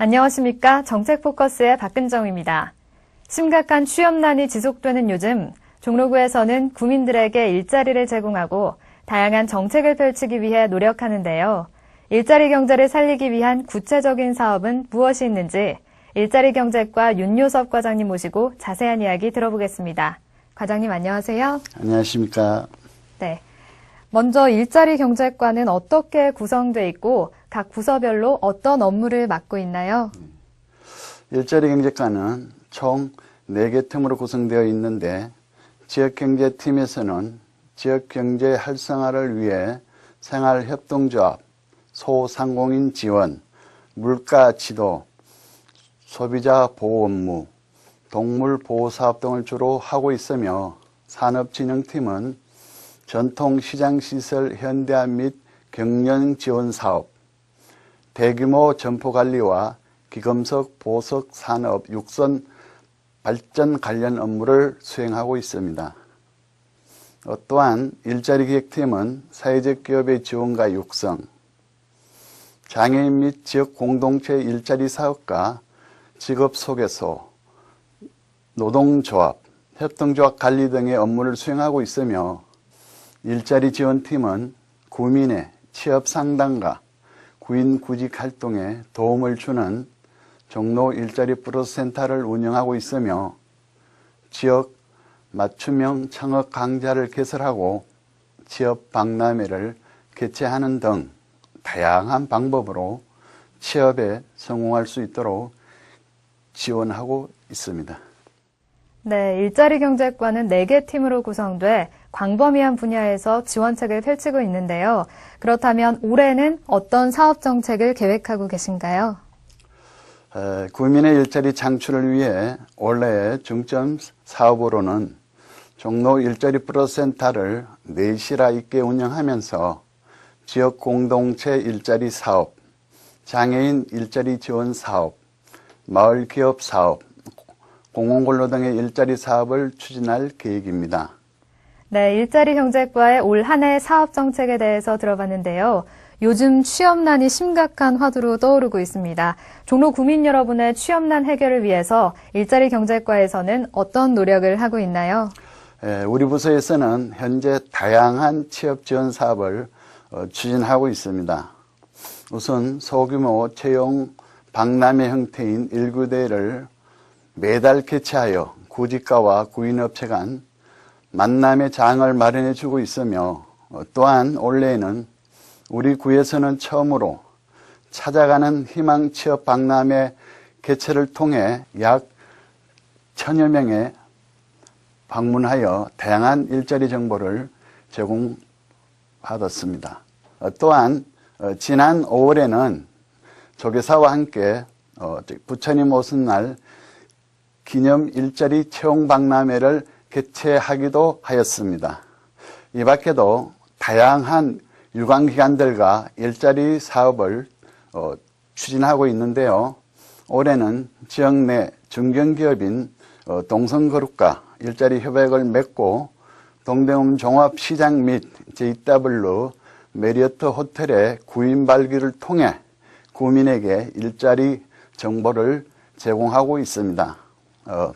안녕하십니까. 정책포커스의 박근정입니다. 심각한 취업난이 지속되는 요즘 종로구에서는 구민들에게 일자리를 제공하고 다양한 정책을 펼치기 위해 노력하는데요. 일자리 경제를 살리기 위한 구체적인 사업은 무엇이 있는지 일자리 경제과 윤요섭 과장님 모시고 자세한 이야기 들어보겠습니다. 과장님 안녕하세요. 안녕하십니까. 네. 먼저 일자리 경제과는 어떻게 구성돼 있고 각 부서별로 어떤 업무를 맡고 있나요? 일자리 경제과는 총 4개 팀으로 구성되어 있는데 지역경제팀에서는 지역경제 활성화를 위해 생활협동조합, 소상공인 지원, 물가 지도, 소비자 보호 업무, 동물 보호 사업 등을 주로 하고 있으며 산업진흥팀은 전통시장시설 현대화 및 경영 지원 사업, 대규모 점포 관리와 기금속 보석 산업 육선 발전 관련 업무를 수행하고 있습니다. 어, 또한 일자리 기획팀은 사회적 기업의 지원과 육성, 장애인 및 지역 공동체 일자리 사업과 직업 소개소, 노동조합, 협동조합 관리 등의 업무를 수행하고 있으며 일자리 지원팀은 구민의 취업 상담과 구인 구직 활동에 도움을 주는 종로 일자리 플러스 센터를 운영하고 있으며 지역 맞춤형 창업 강좌를 개설하고 취업 박람회를 개최하는 등 다양한 방법으로 취업에 성공할 수 있도록 지원하고 있습니다. 네, 일자리 경제과는 4개 팀으로 구성돼 광범위한 분야에서 지원책을 펼치고 있는데요. 그렇다면 올해는 어떤 사업 정책을 계획하고 계신가요? 에, 구민의 일자리 창출을 위해 올해의 중점 사업으로는 종로 일자리 플러스 센터를 내실화 있게 운영하면서 지역 공동체 일자리 사업, 장애인 일자리 지원 사업, 마을 기업 사업, 공공근로 등의 일자리 사업을 추진할 계획입니다. 네, 일자리 경제과의 올 한 해 사업 정책에 대해서 들어봤는데요. 요즘 취업난이 심각한 화두로 떠오르고 있습니다. 종로 구민 여러분의 취업난 해결을 위해서 일자리 경제과에서는 어떤 노력을 하고 있나요? 에, 우리 부서에서는 현재 다양한 취업 지원 사업을 어, 추진하고 있습니다. 우선 소규모 채용 박람회 형태인 일구대를 매달 개최하여 구직가와 구인업체 간 만남의 장을 마련해 주고 있으며 어, 또한 올해에는 우리 구에서는 처음으로 찾아가는 희망 취업 박람회 개최를 통해 약 천여 명의 방문하여 다양한 일자리 정보를 제공받았습니다. 어, 또한 어, 지난 5월에는 조교사와 함께 부처님 오신 날 기념 일자리 채용 박람회를 개최하기도 하였습니다. 이 밖에도 다양한 유관기관들과 일자리 사업을 어, 추진하고 있는데요. 올해는 지역 내 중견기업인 어, 동성그룹과 일자리 협약을 맺고 동대문 종합시장 및 JW 메리어트 호텔의 구인 발기를 통해 구민에게 일자리 정보를 제공하고 있습니다. 어,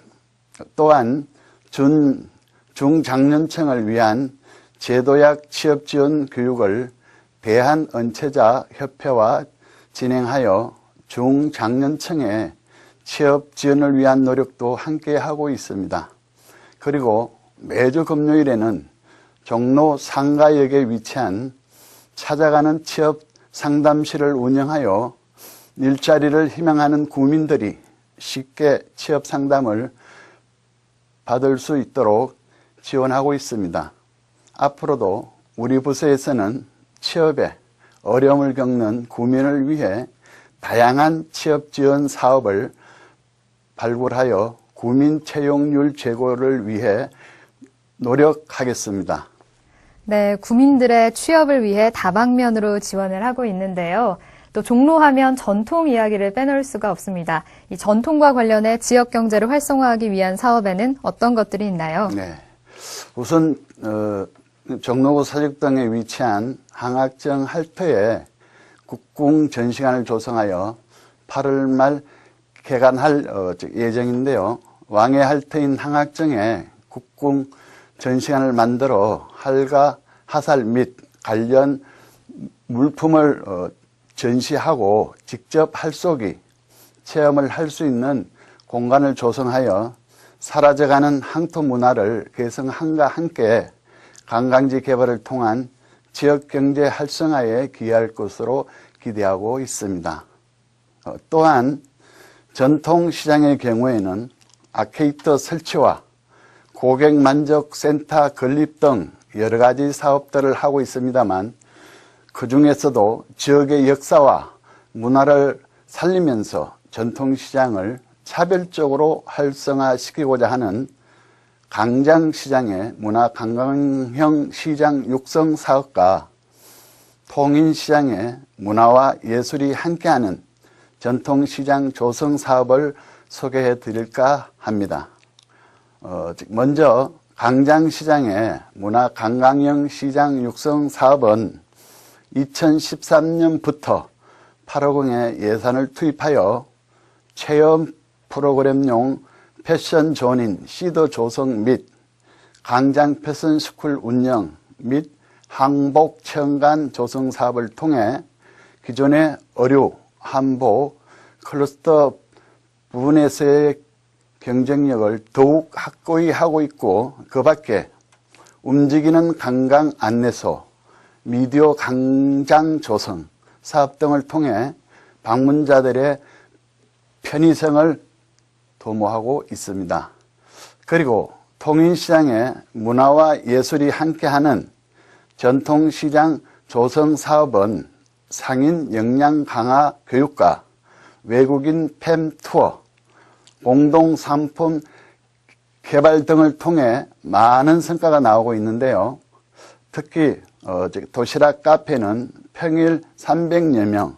또한 준, 중장년층을 위한 제도약 취업 지원 교육을 대한언체자 협회와 진행하여 중장년층의 취업 지원을 위한 노력도 함께 하고 있습니다. 그리고 매주 금요일에는 종로 상가역에 위치한 찾아가는 취업 상담실을 운영하여 일자리를 희망하는 구민들이 쉽게 취업 상담을 받을 수 있도록 지원하고 있습니다. 앞으로도 우리 부서에서는 취업에 어려움을 겪는 구민을 위해 다양한 취업 지원 사업을 발굴하여 구민 채용률 제고를 위해 노력하겠습니다. 네, 구민들의 취업을 위해 다방면으로 지원을 하고 있는데요. 또 종로하면 전통 이야기를 빼놓을 수가 없습니다. 이 전통과 관련해 지역 경제를 활성화하기 위한 사업에는 어떤 것들이 있나요? 네. 우선 어, 종로구 사직동에 위치한 항악정 할터에 국궁 전시관을 조성하여 8월 말 개관할 어, 저, 예정인데요. 왕의 할터인 항학정에 국궁 전시관을 만들어 할과 하살 및 관련 물품을 어, 전시하고 직접 할쏘기 체험을 할 수 있는 공간을 조성하여 사라져가는 항토 문화를 개성함과 함께 관광지 개발을 통한 지역 경제 활성화에 기여할 것으로 기대하고 있습니다. 어, 또한 전통 시장의 경우에는 아케이터 설치와 고객 만족 센터 건립 등 여러 가지 사업들을 하고 있습니다만 그 중에서도 지역의 역사와 문화를 살리면서 전통시장을 차별적으로 활성화시키고자 하는 강장시장의 문화관광형 시장 육성 사업과 통인시장의 문화와 예술이 함께하는 전통시장 조성 사업을 소개해 드릴까 합니다. 어, 즉, 먼저 강장시장의 문화관광형 시장 육성 사업은 2013년부터 850의 예산을 투입하여 체험 프로그램용 패션 존인 시더 조성 및 강장 패션 스쿨 운영 및 항복 체험관 조성 사업을 통해 기존의 의류, 한복, 클러스터 부분에서의 경쟁력을 더욱 확고히 하고 있고 그 밖에 움직이는 관광 안내소, 미디어 강장 조성 사업 등을 통해 방문자들의 편의성을 도모하고 있습니다. 그리고 통인시장의 문화와 예술이 함께하는 전통시장 조성 사업은 상인 역량 강화 교육과 외국인 팸 투어, 공동 상품 개발 등을 통해 많은 성과가 나오고 있는데요. 특히 어, 도시락 카페는 평일 300여 명,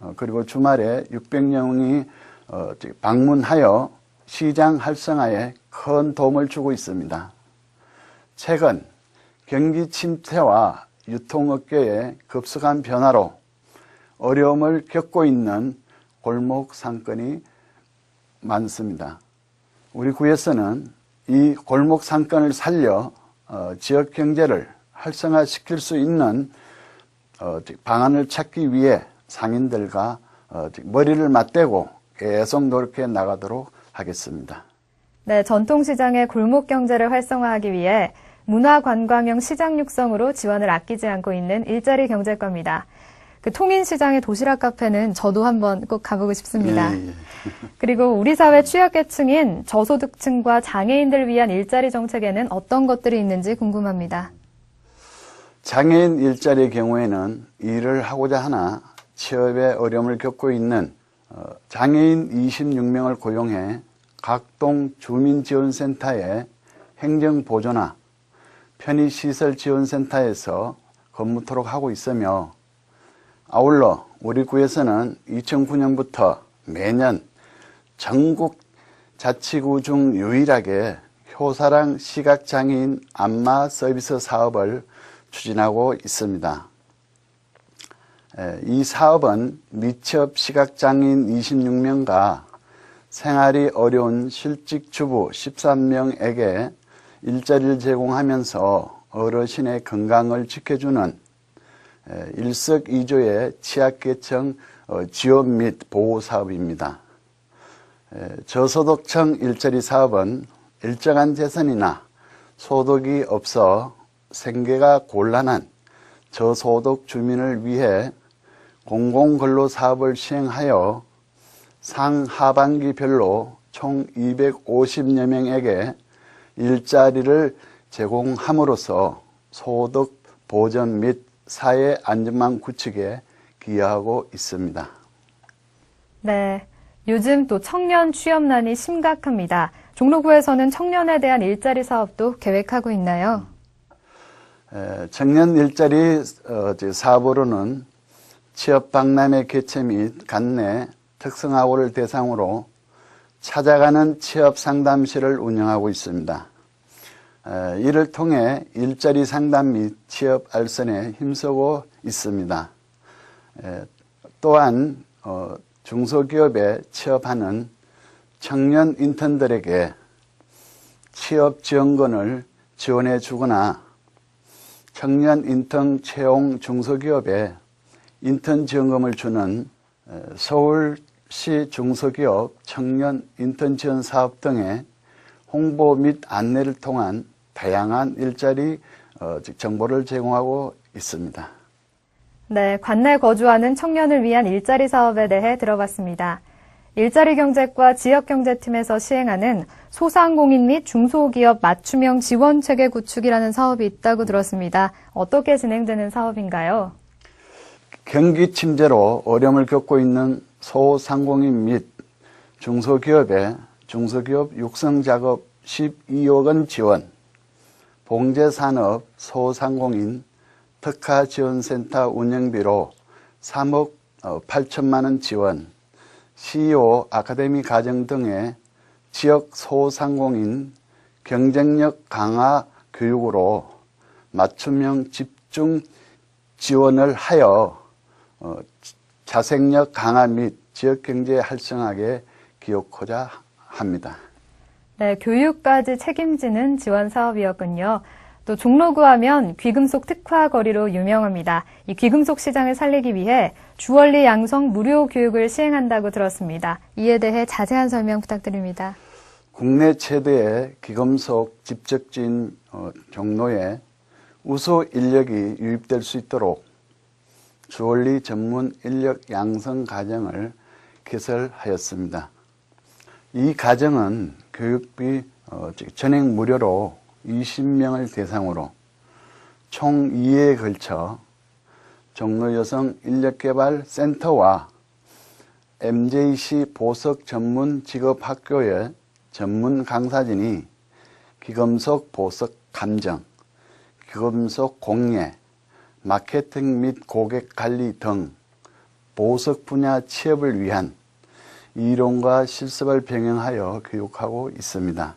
어, 그리고 주말에 600명이 어, 방문하여 시장 활성화에 큰 도움을 주고 있습니다. 최근 경기 침체와 유통업계의 급속한 변화로 어려움을 겪고 있는 골목 상권이 많습니다. 우리 구에서는 이 골목 상권을 살려 어, 지역 경제를 활성화시킬 수 있는 어, 방안을 찾기 위해 상인들과 어, 머리를 맞대고 계속 노력해 나가도록 하겠습니다. 네, 전통시장의 골목 경제를 활성화하기 위해 문화관광형 시장 육성으로 지원을 아끼지 않고 있는 일자리 경제과입니다. 그 통인시장의 도시락 카페는 저도 한번 꼭 가보고 싶습니다. 예, 예. 그리고 우리 사회 취약계층인 저소득층과 장애인들 위한 일자리 정책에는 어떤 것들이 있는지 궁금합니다. 장애인 일자리의 경우에는 일을 하고자 하나 취업에 어려움을 겪고 있는 어, 장애인 26명을 고용해 각동 주민지원센터의 행정보조나 편의시설지원센터에서 근무토록 하고 있으며 아울러 우리 구에서는 2009년부터 매년 전국 자치구 중 유일하게 효사랑 시각장애인 안마 서비스 사업을 추진하고 있습니다. 에, 이 사업은 미취업 시각장애인 26명과 생활이 어려운 실직 주부 13명에게 일자리를 제공하면서 어르신의 건강을 지켜주는 에, 일석이조의 취약계층 어, 지원 및 보호 사업입니다. 에, 저소득층 일자리 사업은 일정한 재산이나 소득이 없어 생계가 곤란한 저소득 주민을 위해 공공근로 사업을 시행하여 상하반기별로 총 250여 명에게 일자리를 제공함으로써 소득 보전 및 사회 안전망 구축에 기여하고 있습니다. 네. 요즘 또 청년 취업난이 심각합니다. 종로구에서는 청년에 대한 일자리 사업도 계획하고 있나요? 에, 청년 일자리 어, 저 사업으로는 취업 박람회 개최 및 간내 특성화고를 대상으로 찾아가는 취업 상담실을 운영하고 있습니다. 에, 이를 통해 일자리 상담 및 취업 알선에 힘쓰고 있습니다. 에, 또한 어, 중소기업에 취업하는 청년 인턴들에게 취업 지원금을 지원해 주거나 청년 인턴 채용 중소기업에 인턴 지원금을 주는 에, 서울시 중소기업 청년 인턴 지원 사업 등의 홍보 및 안내를 통한 다양한 일자리 어, 즉 정보를 제공하고 있습니다. 네, 관내 거주하는 청년을 위한 일자리 사업에 대해 들어봤습니다. 일자리 경제과 지역경제팀에서 시행하는 소상공인 및 중소기업 맞춤형 지원 체계 구축이라는 사업이 있다고 들었습니다. 어떻게 진행되는 사업인가요? 경기 침체로 어려움을 겪고 있는 소상공인 및 중소기업의 중소기업 육성 작업 12억 원 지원, 봉제산업 소상공인 특화지원센터 운영비로 3억 8천만 원 지원, CEO 아카데미 과정 등의 지역 소상공인 경쟁력 강화 교육으로 맞춤형 집중 지원을 하여 어, 자생력 강화 및 지역 경제 활성화에 기여코자 합니다. 네, 교육까지 책임지는 지원 사업이었군요. 또 종로구 하면 귀금속 특화 거리로 유명합니다. 이 귀금속 시장을 살리기 위해 주원리 양성 무료 교육을 시행한다고 들었습니다. 이에 대해 자세한 설명 부탁드립니다. 국내 최대의 기금속 집적지인 어, 종로에 우수 인력이 유입될 수 있도록 주원리 전문 인력 양성 과정을 개설하였습니다. 이 과정은 교육비 어, 즉 전액 무료로 20명을 대상으로 총 2회에 걸쳐 종로여성 인력개발센터와 MJC 보석 전문 직업학교의 전문 강사진이 기금속 보석 감정, 기금속 공예, 마케팅 및 고객 관리 등 보석 분야 취업을 위한 이론과 실습을 병행하여 교육하고 있습니다.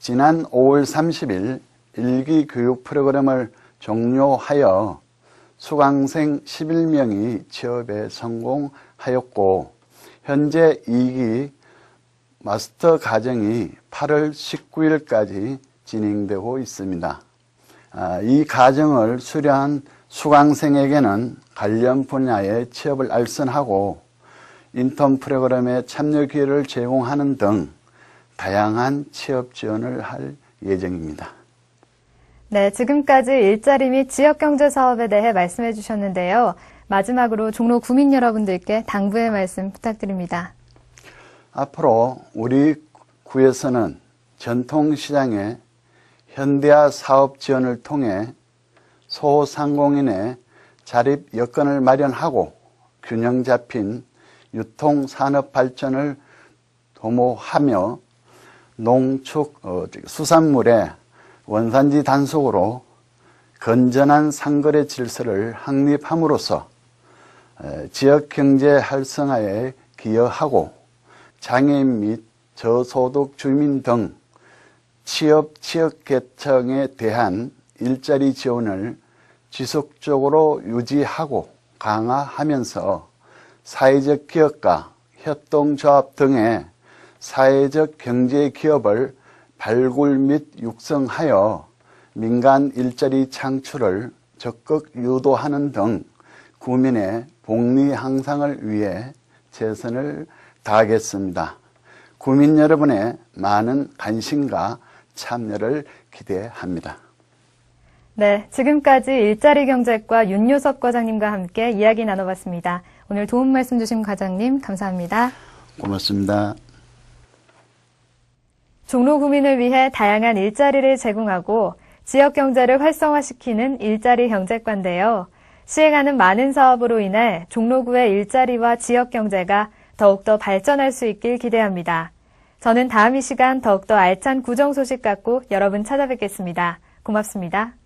어, 지난 5월 30일 일기 교육 프로그램을 종료하여 수강생 11명이 취업에 성공하였고 현재 2기 마스터 과정이 8월 19일까지 진행되고 있습니다. 아, 이 과정을 수료한 수강생에게는 관련 분야의 취업을 알선하고 인턴 프로그램에 참여 기회를 제공하는 등 다양한 취업 지원을 할 예정입니다. 네, 지금까지 일자리 및 지역 경제 사업에 대해 말씀해 주셨는데요. 마지막으로 종로 구민 여러분들께 당부의 말씀 부탁드립니다. 앞으로 우리 구에서는 전통 시장의 현대화 사업 지원을 통해 소상공인의 자립 여건을 마련하고 균형 잡힌 유통 산업 발전을 도모하며 농축 어, 수산물의 원산지 단속으로 건전한 상거래 질서를 확립함으로써 지역 경제 활성화에 기여하고 장애인 및 저소득 주민 등 취업 취업 계층에 대한 일자리 지원을 지속적으로 유지하고 강화하면서 사회적 기업과 협동조합 등의 사회적 경제 기업을 발굴 및 육성하여 민간 일자리 창출을 적극 유도하는 등 구민의 복리 향상을 위해 최선을 다하겠습니다. 구민 여러분의 많은 관심과 참여를 기대합니다. 네, 지금까지 일자리 경제과 윤요섭 과장님과 함께 이야기 나눠봤습니다. 오늘 도움 말씀 주신 과장님 감사합니다. 고맙습니다. 종로 구민을 위해 다양한 일자리를 제공하고 지역 경제를 활성화시키는 일자리 경제과인데요. 시행하는 많은 사업으로 인해 종로구의 일자리와 지역 경제가 더욱더 발전할 수 있길 기대합니다. 저는 다음 이 시간 더욱더 알찬 구정 소식 갖고 여러분 찾아뵙겠습니다. 고맙습니다.